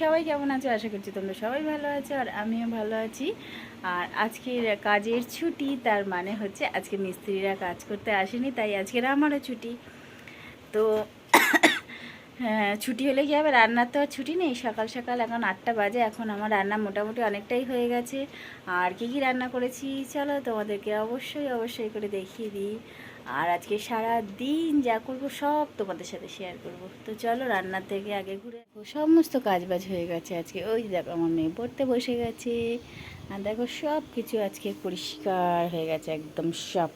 সবাই কেমন আছো? আশা করছি তোমরা সবাই ভালো আছো আর আমিও ভালো আছি। আর আজকের কাজের ছুটি, তার মানে হচ্ছে আজকে মিস্ত্রিরা কাজ করতে আসেনি, তাই আজকের আমারও ছুটি। তো হ্যাঁ ছুটি হলে কি হবে? রান্নার তো আর ছুটি নেই। সকাল সকাল এখন আটটা বাজে, এখন আমার রান্না মোটামুটি অনেকটাই হয়ে গেছে। আর কী কী রান্না করেছি? চলো তোমাদেরকে অবশ্যই অবশ্যই করে দেখিয়ে দিই। আর আজকে সারা দিন যা করব সব তোমাদের সাথে শেয়ার করব। তো চলো রান্নার থেকে আগে ঘুরে। সমস্ত কাজ বাজ হয়ে গেছে আজকে। ওই দেখো আমার মেয়ে পড়তে বসে গেছে। আর দেখো সব কিছু আজকে পরিষ্কার হয়ে গেছে একদম সব।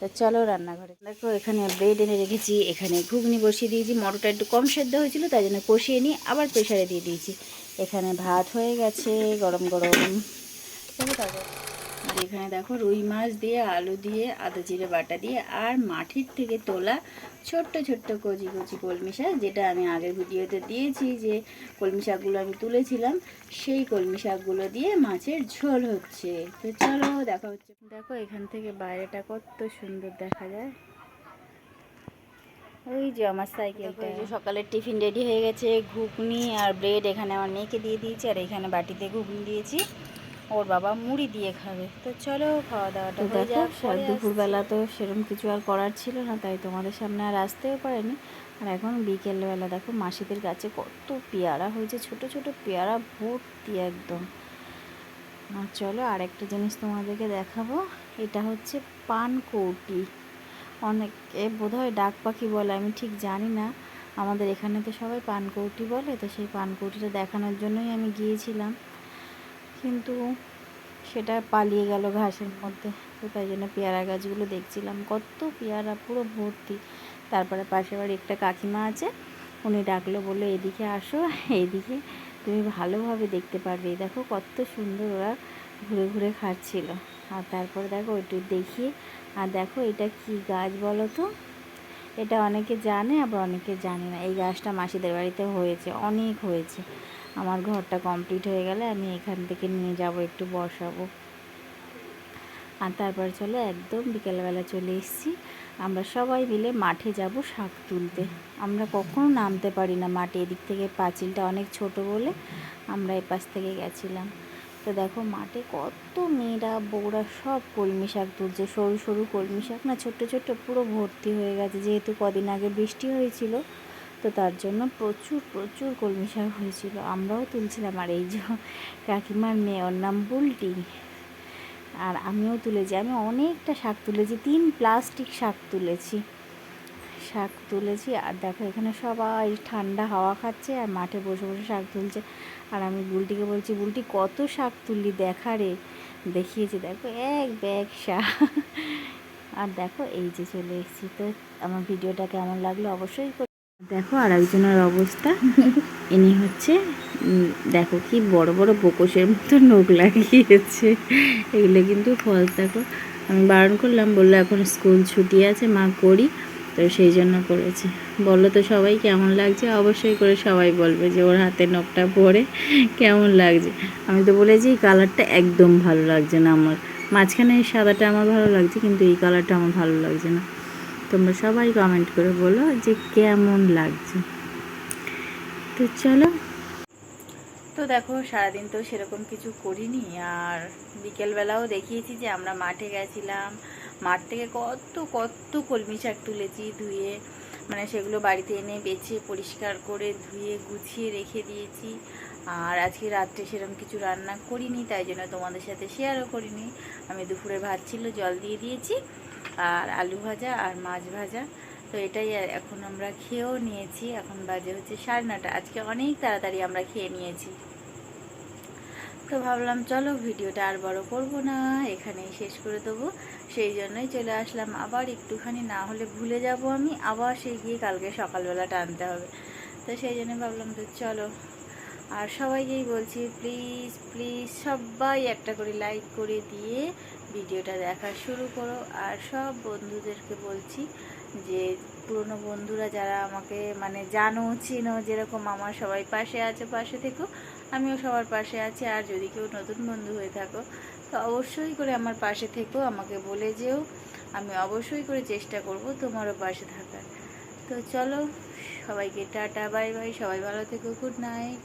তো চলো রান্নাঘরে। দেখো এখানে ব্রেড এনে রেখেছি, এখানে ঘুগনি বসিয়ে দিয়েছি। মটরটা একটু কম সেদ্ধ হয়েছিল, তাই জন্য কষিয়ে নিয়ে আবার প্রেশারে দিয়ে দিয়েছি। এখানে ভাত হয়ে গেছে, গরম গরম। তারপর আর এখানে দেখো রুই মাছ দিয়ে, আলু দিয়ে, আদা জিরে বাটা দিয়ে আর মাটির থেকে তোলা ছোট্ট ছোট্ট কচি কচি কলমি শাক, যেটা আমি আগের ভিডিওতে দিয়েছি যে কলমি শাকগুলো আমি তুলেছিলাম, সেই কলমি শাকগুলো দিয়ে মাছের ঝোল হচ্ছে। তো চলো দেখা হচ্ছে। দেখো এখান থেকে বাইরেটা কত সুন্দর দেখা যায়। ওই যে আমার সাইকেলটা। সকালের টিফিন রেডি হয়ে গেছে, ঘুগনি আর ব্রেড এখানে আমার মেয়েকে দিয়ে দিয়েছি আর এখানে বাটিতে ঘুগনি দিয়েছি। ওর বাবা মুড়ি দিয়ে খাবে। তো চলো খাওয়া দাওয়াটা হয়ে যাক দুপুরবেলা তো সেরকম কিছু আর করার ছিল না তাই তোমাদের সামনে আর আসতেও পারেনি। আর এখন বিকেলবেলা দেখো মাসিদের গাছে কত পেয়ারা হয়েছে ছোট ছোট পেয়ারা ভর্তি একদম। আর চলো আর একটা জিনিস তোমাদেরকে দেখাবো এটা হচ্ছে পানকৌটি। অনেকে বোধহয় ডাক পাখি বলে আমি ঠিক জানি না। আমাদের এখানে তো সবাই পানকৌটি বলে তো সেই পানকৌটিটা দেখানোর জন্যই আমি গিয়েছিলাম। কিন্তু সেটা পালিয়ে গেল ঘাসের মধ্যে। তো তাই জন্য পেয়ারা গাছগুলো দেখছিলাম। কত পেয়ারা, পুরো ভর্তি। তারপরে পাশে বাড়ি একটা কাকিমা আছে, উনি ডাকলো, বলল, এদিকে আসো এইদিকে তুমি ভালোভাবে দেখতে পারবে। দেখো কত সুন্দর ওরা ঘুরে ঘুরে খাচ্ছিল। আর তারপরে দেখো ওইটু দেখি আর দেখো এটা কি গাছ বলো তো? এটা অনেকে জানে, আবার অনেকে জানে না। এই গাছটা মাসিদের বাড়িতে হয়েছে, অনেক হয়েছে। আমার ঘরটা কমপ্লিট হয়ে গেলে আমি এখান থেকে নিয়ে যাব, একটু বসাবো। আর তারপর চলে একদম বিকেলবেলা চলে এসেছি। আমরা সবাই মিলে মাঠে যাব শাক তুলতে। আমরা কখনো নামতে পারি না মাঠে, এদিক থেকে পাঁচিলটা অনেক ছোট বলে আমরা এপাশ থেকে গেছিলাম। তো দেখো মাঠে কত মেয়েরা, বউরা সব কলমি শাক তুলছে, সরু সরু কলমি শাক না ছোট্ট ছোট্ট পুরো ভর্তি হয়ে গেছে। যেহেতু কদিন আগে বৃষ্টি হয়েছিল তো তার জন্য প্রচুর প্রচুর কলমি শাক হয়েছিল। আমরাও তুলছিলাম। আর এই যে কাকিমার মেয়ে, ওর নাম বুলটি। আর আমিও তুলেছি। আমি অনেকটা শাক তুলেছি। তিন প্লাস্টিক শাক তুলেছি। শাক তুলেছি। আর দেখো, এখানে সবাই ঠান্ডা হাওয়া খাচ্ছে আর মাঠে বসে বসে শাক তুলছে। আর আমি বুলটিকে বলছি, বুলটি, কত শাক তুললি? দেখা রে। দেখিয়েছি। দেখো, এক ব্যাগ শাক। আর দেখো, এই যে চলে এসেছি। তো আমার ভিডিওটা কেমন লাগল অবশ্যই দেখো আর একজনের অবস্থা। ইনি হচ্ছে দেখো কি বড় বড় বকসের মতো নোখ লাগিয়েছে। এগুলো কিন্তু ফল দেখো। আমি বারণ করলাম, বলল এখন স্কুল ছুটি আছে, মা করি। তো সেই জন্য করেছে। বলল, তো সবাই কেমন লাগছে? অবশ্যই করে সবাই বলবে যে ওর হাতে নখটা পরে কেমন লাগছে। আমি তো বলেছি, এই কালারটা একদম ভালো লাগছে না আমার। মাঝখানে এই সাদাটা আমার ভালো লাগছে, কিন্তু এই কালারটা আমার ভালো লাগছে না। তোমরা সবাই কমেন্ট করে বলো যে কেমন লাগছে। তো চলো। তো দেখো, সারাদিন তো সেরকম কিছু করিনি, আর বিকেলবেলাও দেখিয়েছি যে আমরা মাঠে গেছিলাম। মাঠ থেকে কত কত কলমি শাক তুলেছি ধুয়ে মানে সেগুলো বাড়িতে এনে বেছে পরিষ্কার করে ধুয়ে, গুছিয়ে রেখে দিয়েছি। আর আজকে রাত্রে সেরকম কিছু রান্না করিনি, তাই জন্য তোমাদের সাথে শেয়ারও করিনি। আমি দুপুরে ভাত ছিল, জল দিয়ে দিয়েছি। আর আলু ভাজা আর মাছ ভাজা। তো এটাই এখন আমরা খেয়েও নিয়েছি। এখন বাজে হচ্ছে সাড়ে নটা আজকে অনেক তাড়াতাড়ি আমরা খেয়ে নিয়েছি। তো ভাবলাম, চলো ভিডিওটা আর বড় করব না। এখানেই শেষ করে দেবো। সেই জন্যই চলে আসলাম। আবার একটুখানি না হলে ভুলে যাব আমি। আবার সেই গিয়ে কালকে সকালবেলা টানতে হবে। তো সেই জন্য ভাবলাম তো চলো। আর সবাইকেই বলছি প্লিজ প্লিজ সবাই একটা করে লাইক করে দিয়ে ভিডিওটা দেখা শুরু করো। আর সব বন্ধুদেরকে বলছি যে, পুরনো বন্ধুরা যারা আমাকে মানে জানো, চিনো, যেরকম আমার সবাই পাশে আছে, পাশে থেকো, আমিও সবার পাশে আছি। আর যদি কেউ নতুন বন্ধু হয়ে থাকো, তো অবশ্যই করে আমার পাশে থেকো, আমাকে বলে যেও। আমি অবশ্যই করে চেষ্টা করব তোমারও পাশে থাকার। তো চলো, সবাইকে টাটা, বাই বাই, সবাই ভালো থেকো, গুড নাইট।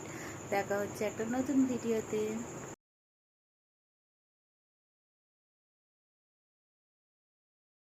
দেখা হচ্ছে একটা নতুন ভিডিওতে।